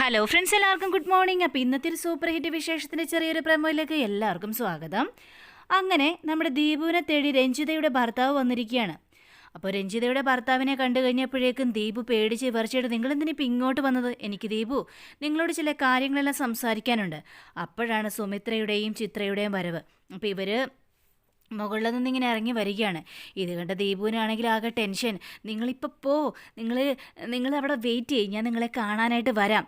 Hello friends എല്ലാവർക്കും good morning അപ്പോൾ ഇന്നത്തെ ഒരു സൂപ്പർ ഹിറ്റ് വിശേഷത്തിന്റെ ചെറിയൊരു പ്രമോയിലേക്ക് എല്ലാവർക്കും സ്വാഗതം. അങ്ങനെ നമ്മുടെ ദീപുവിനെ തേടി രഞ്ജിതയുടെ ഭർത്താവ് വന്നിരിക്കുകയാണ്. അപ്പോൾ രഞ്ജിതയുടെ ഭർത്താവിനെ കണ്ടു കഴിഞ്ഞപ്പോഴേക്കും ദീപു പേടിച്ച് വിറച്ചിട്ട് നിങ്ങൾ ഇപ്പം ഇങ്ങോട്ട് വന്നത്? എനിക്ക് ദീപു നിങ്ങളോട് ചില കാര്യങ്ങളെല്ലാം സംസാരിക്കാനുണ്ട്. അപ്പോഴാണ് സുമിത്രയുടെയും ചിത്രയുടെയും വരവ്. അപ്പോൾ ഇവർ മുകളിൽ നിന്ന് ഇങ്ങനെ ഇറങ്ങി വരികയാണ്. ഇത് കണ്ട ദീപുവിനാണെങ്കിൽ ആകെ ടെൻഷൻ. നിങ്ങളിപ്പോൾ പോ. നിങ്ങൾ നിങ്ങൾ അവിടെ വെയിറ്റ് ചെയ്യും. ഞാൻ നിങ്ങളെ കാണാനായിട്ട് വരാം.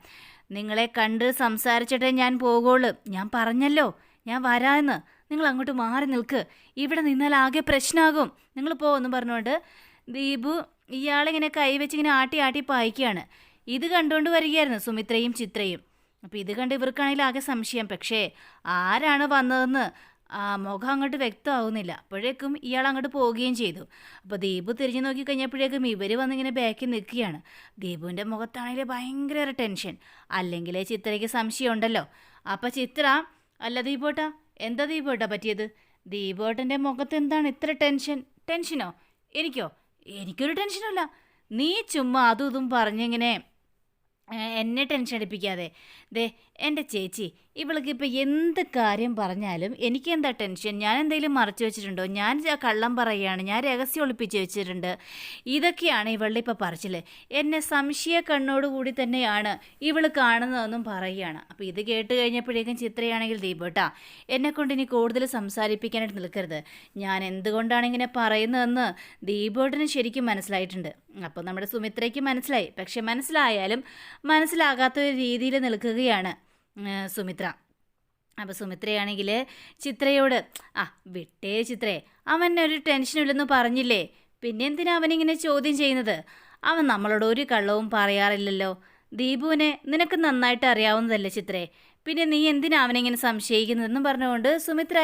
നിങ്ങളെ കണ്ട് സംസാരിച്ചിട്ടേ ഞാൻ പോകുള്ളൂ ഞാൻ പറഞ്ഞല്ലോ. ഞാൻ വരാമെന്ന്. നിങ്ങൾ അങ്ങോട്ട് മാറി നിൽക്ക്. ഇവിടെ നിന്നാൽ ആകെ പ്രശ്നമാകും നിങ്ങൾ പോ എന്ന് പറഞ്ഞുകൊണ്ട് ദീപു ഇയാളിങ്ങനെ കൈവച്ച് ഇങ്ങനെ ആട്ടി ആട്ടി പായിക്കുകയാണ്. ഇത് കണ്ടുകൊണ്ട് വരികയായിരുന്നു സുമിത്രയും ചിത്രയും. അപ്പോൾ ഇത് കണ്ട് ഇവർക്കാണെങ്കിൽ ആകെ സംശയം. പക്ഷേ ആരാണ് വന്നതെന്ന്? മുഖം അങ്ങോട്ട് വ്യക്തമാവുന്നില്ല. അപ്പോഴേക്കും ഇയാൾ അങ്ങോട്ട് പോവുകയും ചെയ്തു. അപ്പോൾ ദീപു തിരിഞ്ഞു നോക്കി കഴിഞ്ഞപ്പോഴേക്കും ഇവർ വന്നിങ്ങനെ ബാക്കിൽ നിൽക്കുകയാണ്. ദീപുവിന്റെ മുഖത്താണെങ്കിൽ ഭയങ്കര ടെൻഷൻ. അല്ലെങ്കിൽ ചിത്രയ്ക്ക് സംശയം ഉണ്ടല്ലോ അപ്പോൾ ചിത്ര അല്ല ദീപോട്ടാ എന്താ ദീപോട്ടാ പറ്റിയത്? ദീപോട്ടന്റെ മുഖത്ത് എന്താണ് ഇത്ര ടെൻഷൻ? ടെൻഷനോ? എനിക്കോ? എനിക്കൊരു ടെൻഷനല്ല. നീ ചുമ്മാ അതും ഇതും പറഞ്ഞിങ്ങനെ എന്നെ ടെൻഷൻ അടിപ്പിക്കാതെ. ദേ എന്റെ ചേച്ചി ഇവൾക്ക് ഇപ്പോൾ എന്ത് കാര്യം പറഞ്ഞാലും എനിക്ക് എന്താ ടെൻഷൻ? ഞാൻ എന്തെങ്കിലും മറച്ചു വെച്ചിട്ടുണ്ടോ? ഞാൻ കള്ളം പറയുകയാണ് ഞാൻ രഹസ്യം ഒളിപ്പിച്ച് വെച്ചിട്ടുണ്ട്. ഇതൊക്കെയാണ് ഇവളുടെ ഇപ്പോൾ പറച്ചിൽ എന്നെ സംശയ കണ്ണോടുകൂടി തന്നെയാണ് ഇവൾ കാണുന്നതെന്നും പറയുകയാണ്. അപ്പോൾ ഇത് കേട്ട് കഴിഞ്ഞപ്പോഴേക്കും ചിത്രയാണെങ്കിൽ ദീപേട്ടാ എന്നെക്കൊണ്ട് ഇനി കൂടുതൽ സംസാരിപ്പിക്കാനായിട്ട് നിൽക്കരുത്. ഞാൻ എന്തുകൊണ്ടാണ് ഇങ്ങനെ പറയുന്നതെന്ന് ദീപോട്ടിന് ശരിക്കും മനസ്സിലായിട്ടുണ്ട്. അപ്പോൾ നമ്മുടെ സുമിത്രയ്ക്ക് മനസ്സിലായി. പക്ഷെ മനസ്സിലായാലും മനസ്സിലാകാത്ത ഒരു രീതിയിൽ നിൽക്കുകയാണ്. സുമിത്ര. അപ്പോൾ സുമിത്രയാണെങ്കിൽ ചിത്രയോട് ആ വിട്ടേ ചിത്രേ അവൻ ഒരു ടെൻഷനില്ലെന്ന് പറഞ്ഞില്ലേ പിന്നെ എന്തിനാ അവനിങ്ങനെ ചോദ്യം ചെയ്യുന്നത്? അവൻ നമ്മളോട് ഒരു കള്ളവും പറയാറില്ലല്ലോ. ദീപുവിനെ നിനക്ക് നന്നായിട്ട് അറിയാവുന്നതല്ലേ ചിത്രേ പിന്നെ നീ എന്തിനാ അവനിങ്ങനെ സംശയിക്കുന്നതെന്നും പറഞ്ഞുകൊണ്ട് സുമിത്ര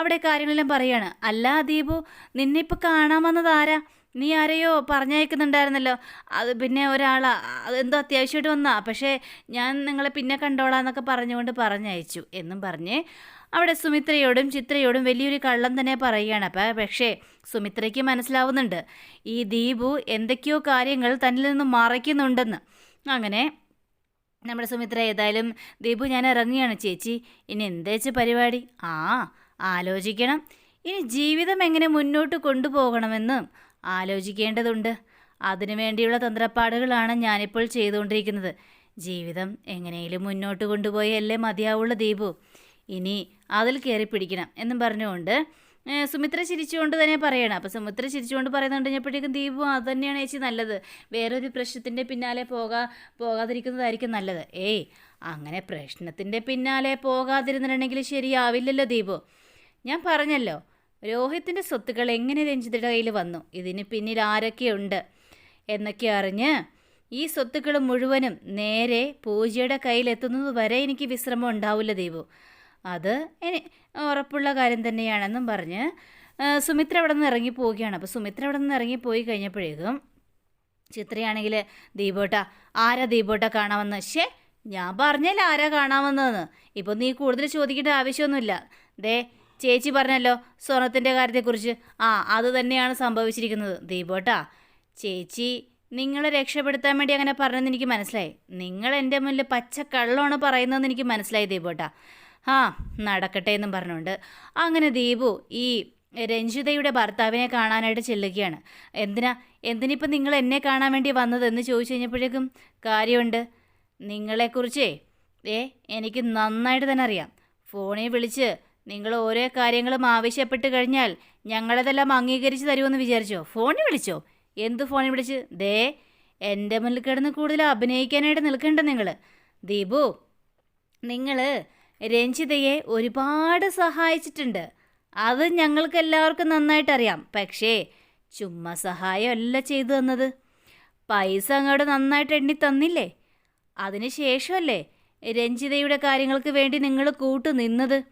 അവിടെ കാര്യങ്ങളെല്ലാം പറയാണ്. അല്ല ദീപു നിന്നെ ഇപ്പോൾ കാണാമെന്നത് ആരാ? നീ ആരെയോ പറഞ്ഞയക്കുന്നുണ്ടായിരുന്നല്ലോ. അത് പിന്നെ ഒരാളാ എന്തോ അത്യാവശ്യമായിട്ട് വന്നാ പക്ഷേ ഞാൻ നിങ്ങളെ പിന്നെ കണ്ടോളാന്നൊക്കെ പറഞ്ഞുകൊണ്ട് പറഞ്ഞയച്ചു എന്നും പറഞ്ഞ് അവിടെ സുമിത്രയോടും ചിത്രയോടും വലിയൊരു കള്ളം തന്നെ പറയുകയാണ്. അപ്പം പക്ഷേ സുമിത്രയ്ക്ക് മനസ്സിലാവുന്നുണ്ട്. ഈ ദീപു എന്തൊക്കെയോ കാര്യങ്ങൾ തന്നിൽ നിന്ന് മറയ്ക്കുന്നുണ്ടെന്ന്. അങ്ങനെ നമ്മുടെ സുമിത്ര ഏതായാലും ദീപു ഞാൻ ഇറങ്ങിയാണ് ചേച്ചി ഇനി എന്തേച്ച് പരിപാടി? ആ ആലോചിക്കണം. ഇനി ജീവിതം എങ്ങനെ മുന്നോട്ട് കൊണ്ടുപോകണമെന്ന് ആലോചിക്കേണ്ടതുണ്ട്. അതിനു വേണ്ടിയുള്ള തന്ത്രപ്പാടുകളാണ് ഞാനിപ്പോൾ ചെയ്തുകൊണ്ടിരിക്കുന്നത്. ജീവിതം എങ്ങനെയും മുന്നോട്ട് കൊണ്ടുപോയല്ലേ മതിയാവുള്ള ദീപു. ഇനി അതിൽ കയറി പിടിക്കണം എന്നും പറഞ്ഞുകൊണ്ട് സുമിത്ര ചിരിച്ചുകൊണ്ട് തന്നെ പറയണം. അപ്പോൾ സുമിത്ര ചിരിച്ചുകൊണ്ട് പറയുന്നുണ്ട് കഴിഞ്ഞപ്പോഴേക്കും ദീപു അത് തന്നെയാണ് ചേച്ചി നല്ലത്. വേറൊരു പ്രശ്നത്തിന്റെ പിന്നാലെ പോകാ പോകാതിരിക്കുന്നതായിരിക്കും നല്ലത്. ഏയ് അങ്ങനെ പ്രശ്നത്തിന്റെ പിന്നാലെ പോകാതിരുന്നിട്ടുണ്ടെങ്കിൽ ശരിയാവില്ലല്ലോ ദീപു. ഞാൻ പറഞ്ഞല്ലോ രോഹിത്തിന്റെ സ്വത്തുക്കൾ എങ്ങനെ രഞ്ജിതയുടെ കയ്യിൽ വന്നു? ഇതിന് പിന്നിൽ ആരൊക്കെയുണ്ട് എന്നൊക്കെ അറിഞ്ഞ് ഈ സ്വത്തുക്കൾ മുഴുവനും നേരെ പൂജയുടെ കയ്യിലെത്തുന്നത് വരെ എനിക്ക് വിശ്രമം ഉണ്ടാവില്ല ദീപു. അത് ഉറപ്പുള്ള കാര്യം തന്നെയാണെന്നും പറഞ്ഞ് സുമിത്ര അവിടെ നിന്ന് ഇറങ്ങി പോവുകയാണ്. അപ്പോൾ സുമിത്ര അവിടെ നിന്ന് ഇറങ്ങിപ്പോയി കഴിഞ്ഞപ്പോഴേക്കും ചിത്രയാണെങ്കിൽ ദീപോട്ട ആരാ ദീപോട്ട കാണാമെന്ന്? ശേ ഞാൻ പറഞ്ഞല്ലേ ആരാ കാണാമെന്നതെന്ന്. ഇപ്പോൾ നീ കൂടുതൽ ചോദിക്കേണ്ട ആവശ്യമൊന്നുമില്ല. ദേ ചേച്ചി പറഞ്ഞല്ലോ സ്വർണത്തിന്റെ കാര്യത്തെക്കുറിച്ച്. ആ അത് തന്നെയാണ് സംഭവിച്ചിരിക്കുന്നത്. ദീപോട്ടാ ചേച്ചി നിങ്ങളെ രക്ഷപ്പെടുത്താൻ വേണ്ടി അങ്ങനെ പറഞ്ഞതെന്ന് എനിക്ക് മനസ്സിലായി. നിങ്ങൾ എന്റെ മുന്നിൽ പച്ച കള്ളമാണ് പറയുന്നതെന്ന് എനിക്ക് മനസ്സിലായി ദീപോട്ടാ. ആ നടക്കട്ടെ എന്നും പറഞ്ഞുകൊണ്ട്. അങ്ങനെ ദീപു ഈ രഞ്ജിതയുടെ ഭർത്താവിനെ കാണാനായിട്ട് ചെല്ലുകയാണ്. എന്തിനാ എന്തിനിപ്പോൾ നിങ്ങൾ എന്നെ കാണാൻ വേണ്ടി വന്നതെന്ന് ചോദിച്ചു കഴിഞ്ഞപ്പോഴേക്കും കാര്യമുണ്ട്. നിങ്ങളെക്കുറിച്ചേ ഏ എനിക്ക് നന്നായിട്ട് തന്നെ അറിയാം. ഫോണിൽ വിളിച്ച് നിങ്ങൾ ഓരോ കാര്യങ്ങളും ആവശ്യപ്പെട്ട് കഴിഞ്ഞാൽ ഞങ്ങളതെല്ലാം അംഗീകരിച്ച് തരുമെന്ന് വിചാരിച്ചോ? ഫോണിൽ വിളിച്ചോ? എന്ത് ഫോണിൽ വിളിച്ച്? ദേ എന്റെ മുന്നിൽ കിടന്ന് കൂടുതൽ അഭിനയിക്കാനായിട്ട് നിൽക്കണ്ട നിങ്ങൾ. ദീപു നിങ്ങൾ രഞ്ജിതയെ ഒരുപാട് സഹായിച്ചിട്ടുണ്ട്. അത് ഞങ്ങൾക്ക് എല്ലാവർക്കും നന്നായിട്ട് അറിയാം പക്ഷേ ചുമ്മാ സഹായമല്ല ചെയ്തു തന്നത്. പൈസ അങ്ങോട്ട് നന്നായിട്ട് എണ്ണി തന്നില്ലേ? അതിന് ശേഷമല്ലേ രഞ്ജിതയുടെ കാര്യങ്ങൾക്ക് വേണ്ടി നിങ്ങൾ കൂട്ടു നിന്നത്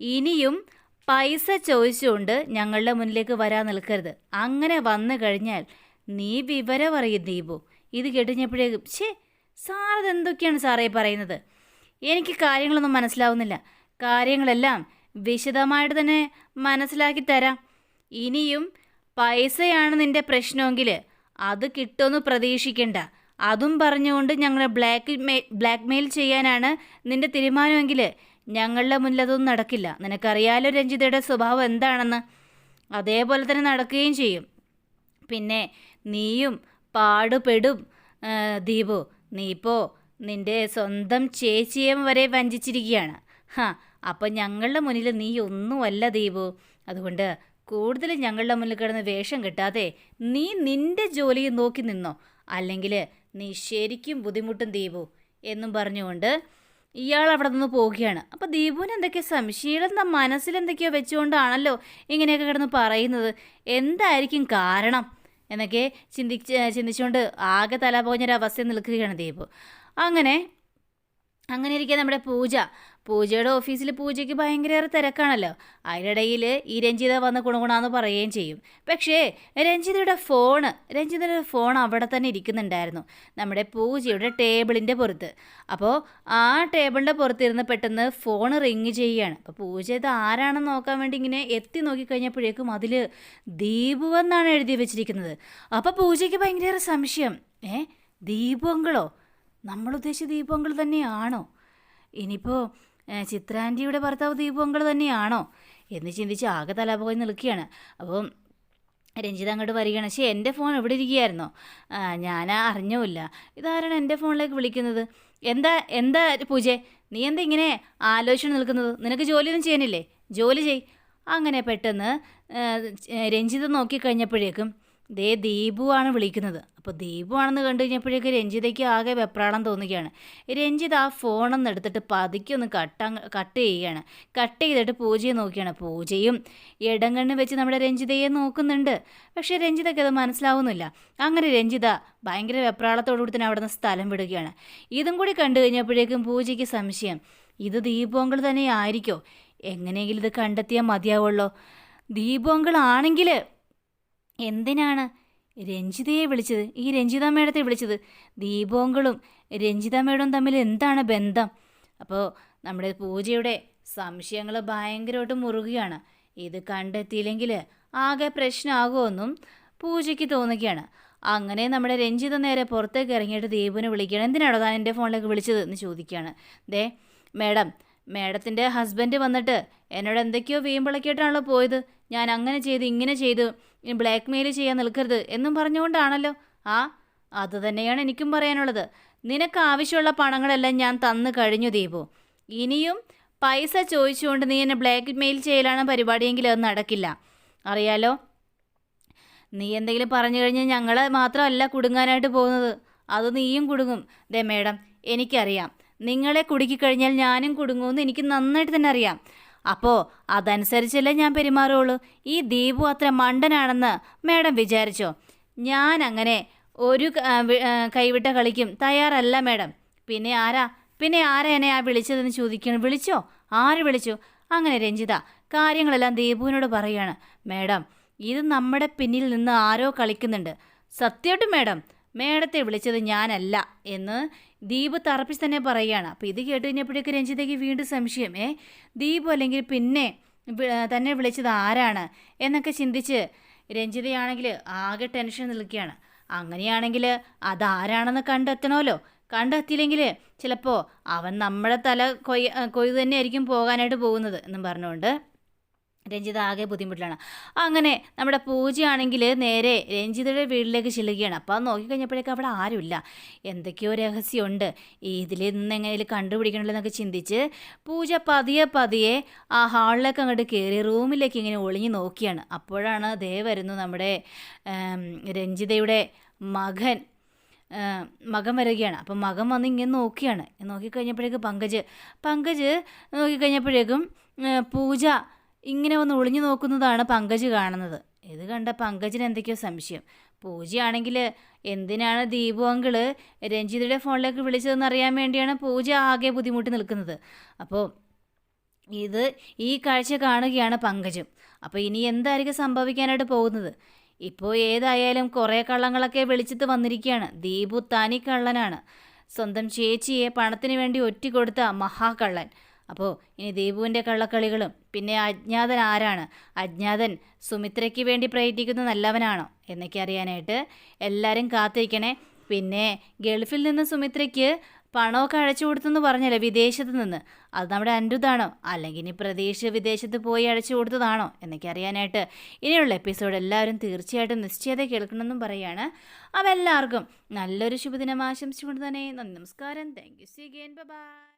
ഇനിയും പൈസ ചോദിച്ചുകൊണ്ട് ഞങ്ങളുടെ മുന്നിലേക്ക് വരാൻ നിൽക്കരുത്. അങ്ങനെ വന്നു കഴിഞ്ഞാൽ നീ വിവരം അറിയും ദീപു. ഇത് കേട്ടുകഴിഞ്ഞപ്പോഴേക്കും ഛേ സാറത് എന്തൊക്കെയാണ് സാറേ പറയുന്നത്? എനിക്ക് കാര്യങ്ങളൊന്നും മനസ്സിലാവുന്നില്ല. കാര്യങ്ങളെല്ലാം വിശദമായിട്ട് തന്നെ മനസ്സിലാക്കി തരാം. ഇനിയും പൈസയാണ് നിന്റെ പ്രശ്നമെങ്കിൽ അത് കിട്ടുമെന്ന് പ്രതീക്ഷിക്കണ്ട. അതും പറഞ്ഞുകൊണ്ട് ഞങ്ങളെ ബ്ലാക്ക് മെയിൽ ചെയ്യാനാണ് നിന്റെ തീരുമാനമെങ്കിൽ ഞങ്ങളുടെ മുന്നിൽ അതൊന്നും നടക്കില്ല. നിനക്കറിയാലോ രഞ്ജിതയുടെ സ്വഭാവം എന്താണെന്ന്. അതേപോലെ തന്നെ നടക്കുകയും ചെയ്യും. പിന്നെ നീയും പാടുപെടും ദീപു. നീ ഇപ്പോൾ നിന്റെ സ്വന്തം ചേച്ചിയെ വരെ വഞ്ചിച്ചിരിക്കുകയാണ്. ഹാ അപ്പം ഞങ്ങളുടെ മുന്നിൽ നീ ഒന്നുമല്ല ദീപു. അതുകൊണ്ട് കൂടുതൽ ഞങ്ങളുടെ മുന്നിൽ കിടന്ന് വേഷം കിട്ടാതെ നീ നിന്റെ ജോലി നോക്കി നിന്നോ. അല്ലെങ്കിൽ നീ ശരിക്കും ബുദ്ധിമുട്ടും ദീപു എന്നും പറഞ്ഞുകൊണ്ട് ഇയാൾ അവിടെ നിന്ന് പോവുകയാണ്. അപ്പോൾ ദീപുവിന് എന്തൊക്കെയോ സംശയം മനസ്സിൽ എന്തൊക്കെയോ വെച്ചുകൊണ്ടാണല്ലോ ഇങ്ങനെയൊക്കെ കിടന്ന് പറയുന്നത്? എന്തായിരിക്കും കാരണം? എന്നൊക്കെ ചിന്തിച്ച് ചിന്തിച്ചുകൊണ്ട് ആകെ തല പോഞ്ഞൊരവസ്ഥയിൽ നിൽക്കുകയാണ് ദീപു. അങ്ങനെ അങ്ങനെ ഇരിക്കുക നമ്മുടെ പൂജ. പൂജയുടെ ഓഫീസിൽ പൂജയ്ക്ക് ഭയങ്കരേറെ തിരക്കാണല്ലോ. അതിനിടയിൽ ഈ രഞ്ജിത വന്ന് കുണുകുണാന്ന് പറയുകയും ചെയ്യും. പക്ഷേ രഞ്ജിതയുടെ ഫോണ് രഞ്ജിതയുടെ ഫോൺ അവിടെ തന്നെ ഇരിക്കുന്നുണ്ടായിരുന്നു. നമ്മുടെ പൂജയുടെ ടേബിളിന്റെ പുറത്ത്. അപ്പോൾ ആ ടേബിളിന്റെ പുറത്തിരുന്ന് പെട്ടെന്ന് ഫോൺ റിങ് ചെയ്യുകയാണ്. അപ്പോൾ പൂജ ഇത് ആരാണെന്ന് നോക്കാൻ വേണ്ടി ഇങ്ങനെ എത്തി നോക്കിക്കഴിഞ്ഞപ്പോഴേക്കും അതിൽ ദീപു എന്നാണ് എഴുതി വെച്ചിരിക്കുന്നത്. അപ്പോൾ പൂജയ്ക്ക് ഭയങ്കര സംശയം. ഏ? ദീപങ്ങളോ നമ്മൾ ഉദ്ദേശിച്ച ദീപങ്ങൾ തന്നെയാണോ? ഇനിയിപ്പോൾ ചിത്രാന്റിയുടെ ഭർത്താവ് ദീപങ്ങൾ തന്നെയാണോ? എന്ന് ചിന്തിച്ച് ആകെ തലപോയി നിൽക്കുകയാണ്. അപ്പോൾ രഞ്ജിത അങ്ങോട്ട് വരികയാണ്. പക്ഷേ എന്റെ ഫോൺ എവിടെ ഇരിക്കുകയായിരുന്നോ? ഞാൻ അറിഞ്ഞുമില്ല. ഇതാരാണ് എന്റെ ഫോണിലേക്ക് വിളിക്കുന്നത്? എന്താ എന്താ പൂജ? നീ എന്താ ഇങ്ങനെ ആലോചിച്ചു നിൽക്കുന്നത്? നിനക്ക് ജോലിയൊന്നും ചെയ്യാനില്ലേ? ജോലി ചെയ് അങ്ങനെ പെട്ടെന്ന് രഞ്ജിത നോക്കിക്കഴിഞ്ഞപ്പോഴേക്കും ദേ ദീപു ആണ് വിളിക്കുന്നത്. അപ്പോൾ ദീപു ആണെന്ന് കണ്ടു കഴിഞ്ഞപ്പോഴേക്കും രഞ്ജിതയ്ക്ക് ആകെ വെപ്രാളം തോന്നുകയാണ്. രഞ്ജിത ആ ഫോണൊന്ന് എടുത്തിട്ട് പതുക്കെ ഒന്ന് കട്ട കട്ട് ചെയ്യുകയാണ്. കട്ട് ചെയ്തിട്ട് പൂജയെ നോക്കിയാണ്. പൂജയും ഇടങ്കണ്ണ് വെച്ച് നമ്മുടെ രഞ്ജിതയെ നോക്കുന്നുണ്ട്. പക്ഷേ രഞ്ജിതയ്ക്ക് അത് മനസ്സിലാവുന്നില്ല. അങ്ങനെ രഞ്ജിത ഭയങ്കര വെപ്രാളത്തോടുകൂടി തന്നെ അവിടെ നിന്ന് സ്ഥലം വിടുകയാണ്. ഇതും കൂടി കണ്ടു കഴിഞ്ഞപ്പോഴേക്കും പൂജയ്ക്ക് സംശയം. ഇത് ദീപോങ്കൾ തന്നെ ആയിരിക്കോ എങ്ങനെയെങ്കിലും ഇത് കണ്ടെത്തിയാൽ മതിയാവുള്ളോ? ദീപോങ്കൾ ആണെങ്കിൽ എന്തിനാണ്? രഞ്ജിതയെ വിളിച്ചത്. ഈ രഞ്ജിത മേഡത്തെ വിളിച്ചത്. ദീപോങ്കളും രഞ്ജിത തമ്മിൽ എന്താണ് ബന്ധം? അപ്പോൾ നമ്മുടെ പൂജയുടെ സംശയങ്ങൾ ഭയങ്കരമായിട്ട് മുറുകയാണ് ഇത് കണ്ടെത്തിയില്ലെങ്കിൽ ആകെ പ്രശ്നമാകുമെന്നും പൂജയ്ക്ക് തോന്നുകയാണ്. അങ്ങനെ നമ്മുടെ രഞ്ജിത നേരെ പുറത്തേക്ക് ഇറങ്ങിയിട്ട് ദീപുവിനെ വിളിക്കുകയാണ്. എന്തിനാണോ താൻ എന്റെ ഫോണിലേക്ക് വിളിച്ചത് എന്ന് ചോദിക്കുകയാണ്. ദേ മേഡം മേഡത്തിന്റെ ഹസ്ബൻഡ് വന്നിട്ട് എന്നോട് എന്തൊക്കെയോ വീമ്പിളക്കിയിട്ടാണല്ലോ പോയത്. ഞാൻ അങ്ങനെ ചെയ്ത് ഇങ്ങനെ ചെയ്ത് ബ്ലാക്ക് മെയിൽ ചെയ്യാൻ നിൽക്കരുത് എന്നും പറഞ്ഞുകൊണ്ടാണല്ലോ. ആ അത് തന്നെയാണ് എനിക്കും പറയാനുള്ളത്. നിനക്ക് ആവശ്യമുള്ള പണങ്ങളെല്ലാം ഞാൻ തന്നു കഴിഞ്ഞു ദീപു. ഇനിയും പൈസ ചോദിച്ചുകൊണ്ട് നീ എന്നെ ബ്ലാക്ക് മെയിൽ ചെയ്യലാണ് പരിപാടിയെങ്കിൽ അത് നടക്കില്ല. അറിയാലോ? നീ എന്തെങ്കിലും പറഞ്ഞു കഴിഞ്ഞാൽ ഞങ്ങൾ മാത്രമല്ല കുടുങ്ങാനായിട്ട് പോകുന്നത്. അത് നീയും കുടുങ്ങും. ദേ മേഡം എനിക്കറിയാം. നിങ്ങളെ കുടുക്കിക്കഴിഞ്ഞാൽ ഞാനും കുടുങ്ങുമെന്ന് എനിക്ക് നന്നായിട്ട് തന്നെ അറിയാം. അപ്പോൾ അതനുസരിച്ചല്ലേ ഞാൻ പെരുമാറുള്ളൂ. ഈ ദീപു അത്ര മണ്ടനാണെന്ന് മേഡം വിചാരിച്ചോ? ഞാൻ അങ്ങനെ ഒരു കൈവിട്ട കളിക്കും തയ്യാറല്ല മേഡം. പിന്നെ ആരാ? പിന്നെ ആരാ എന്നെ ആ വിളിച്ചതെന്ന് ചോദിക്കണം വിളിച്ചോ? ആര് വിളിച്ചു? അങ്ങനെ രഞ്ജിത കാര്യങ്ങളെല്ലാം ദീപുവിനോട് പറയാണ് മേഡം ഇത് നമ്മുടെ പിന്നിൽ നിന്ന് ആരോ കളിക്കുന്നുണ്ട്. സത്യമായിട്ടും മേഡം മേഡത്തെ വിളിച്ചത് ഞാനല്ല എന്ന് ദീപ് തറപ്പിച്ച് തന്നെ പറയുകയാണ്. അപ്പോൾ ഇത് കേട്ട് കഴിഞ്ഞപ്പോഴേക്ക് രഞ്ജിതയ്ക്ക് വീണ്ടും സംശയം ഏ ദീപ് അല്ലെങ്കിൽ പിന്നെ തന്നെ വിളിച്ചത് ആരാണ്? എന്നൊക്കെ ചിന്തിച്ച് രഞ്ജിതയാണെങ്കിൽ ആകെ ടെൻഷൻ നിൽക്കുകയാണ്. അങ്ങനെയാണെങ്കിൽ അതാരാണെന്ന് കണ്ടെത്തണമല്ലോ. കണ്ടെത്തിയില്ലെങ്കിൽ ചിലപ്പോൾ അവൻ നമ്മുടെ തല കൊയ് കൊയ്ത് തന്നെയായിരിക്കും പോകാനായിട്ട് പോകുന്നത് എന്നും പറഞ്ഞുകൊണ്ട് രഞ്ജിത ആകെ ബുദ്ധിമുട്ടിലാണ്. അങ്ങനെ നമ്മുടെ പൂജയാണെങ്കിൽ നേരെ രഞ്ജിതയുടെ വീട്ടിലേക്ക് ചെല്ലുകയാണ്. അപ്പോൾ അത് നോക്കിക്കഴിഞ്ഞപ്പോഴേക്കും അവിടെ ആരുമില്ല. എന്തൊക്കെയോ രഹസ്യമുണ്ട്. ഇതിൽ നിന്ന് എങ്ങനെയും കണ്ടുപിടിക്കണമല്ലോ ചിന്തിച്ച് പൂജ പതിയെ പതിയെ ആ ഹാളിലേക്ക് അങ്ങോട്ട് കയറി റൂമിലേക്ക് ഇങ്ങനെ ഒളിഞ്ഞു നോക്കിയാണ്. അപ്പോഴാണ് ദേ വരുന്നു നമ്മുടെ രഞ്ജിതയുടെ മകൻ മകം മകൻ വരികയാണ്. അപ്പം മകൻ വന്ന് ഇങ്ങനെ നോക്കിയാണ്. നോക്കിക്കഴിഞ്ഞപ്പോഴേക്കും പങ്കജ് പങ്കജ് നോക്കിക്കഴിഞ്ഞപ്പോഴേക്കും പൂജ ഇങ്ങനെ ഒന്ന് ഒളിഞ്ഞു നോക്കുന്നതാണ് പങ്കജ് കാണുന്നത്. ഇത് കണ്ട പങ്കജിന് എന്തൊക്കെയോ സംശയം. പൂജയാണെങ്കിൽ എന്തിനാണ് ദീപു അങ്കിൾ രഞ്ജിതയുടെ ഫോണിലേക്ക് വിളിച്ചതെന്ന് അറിയാൻ വേണ്ടിയാണ് പൂജ ആകെ ബുദ്ധിമുട്ടി നിൽക്കുന്നത്. അപ്പോൾ ഇത് ഈ കാഴ്ച കാണുകയാണ് പങ്കജും. അപ്പോൾ ഇനി എന്തായിരിക്കും സംഭവിക്കാനായിട്ട് പോകുന്നത്? ഇപ്പോൾ ഏതായാലും കുറേ കള്ളങ്ങളൊക്കെ വിളിച്ചിട്ട് വന്നിരിക്കുകയാണ്. ദീപു തനി കള്ളനാണ് സ്വന്തം ചേച്ചിയെ പണത്തിന് വേണ്ടി ഒറ്റിക്കൊടുത്ത മഹാകള്ളൻ. അപ്പോൾ ഇനി ദീപുവിന്റെ കള്ളക്കളികളും പിന്നെ അജ്ഞാതൻ ആരാണ്? അജ്ഞാതൻ സുമിത്രയ്ക്ക് വേണ്ടി പ്രയത്നിക്കുന്ന നല്ലവനാണോ എന്നൊക്കെ അറിയാനായിട്ട് എല്ലാവരും കാത്തിരിക്കണേ. പിന്നെ ഗൾഫിൽ നിന്ന് സുമിത്രയ്ക്ക് പണമൊക്കെ അഴച്ചു കൊടുത്തെന്ന് പറഞ്ഞല്ലോ വിദേശത്ത് നിന്ന്. അത് നമ്മുടെ അനിരുദ്ധാണോ? അല്ലെങ്കിൽ ഇനി പ്രതീക്ഷ വിദേശത്ത് പോയി അഴച്ചു കൊടുത്തതാണോ? എന്നൊക്കെ അറിയാനായിട്ട് ഇനിയുള്ള എപ്പിസോഡ് എല്ലാവരും തീർച്ചയായിട്ടും നിശ്ചയത കേൾക്കണമെന്നും പറയാണ്. അപ്പോൾ എല്ലാവർക്കും നല്ലൊരു ശുഭദിനം ആശംസിച്ചുകൊണ്ട് തന്നെ നന്ദി നമസ്കാരം. Thank you see again bye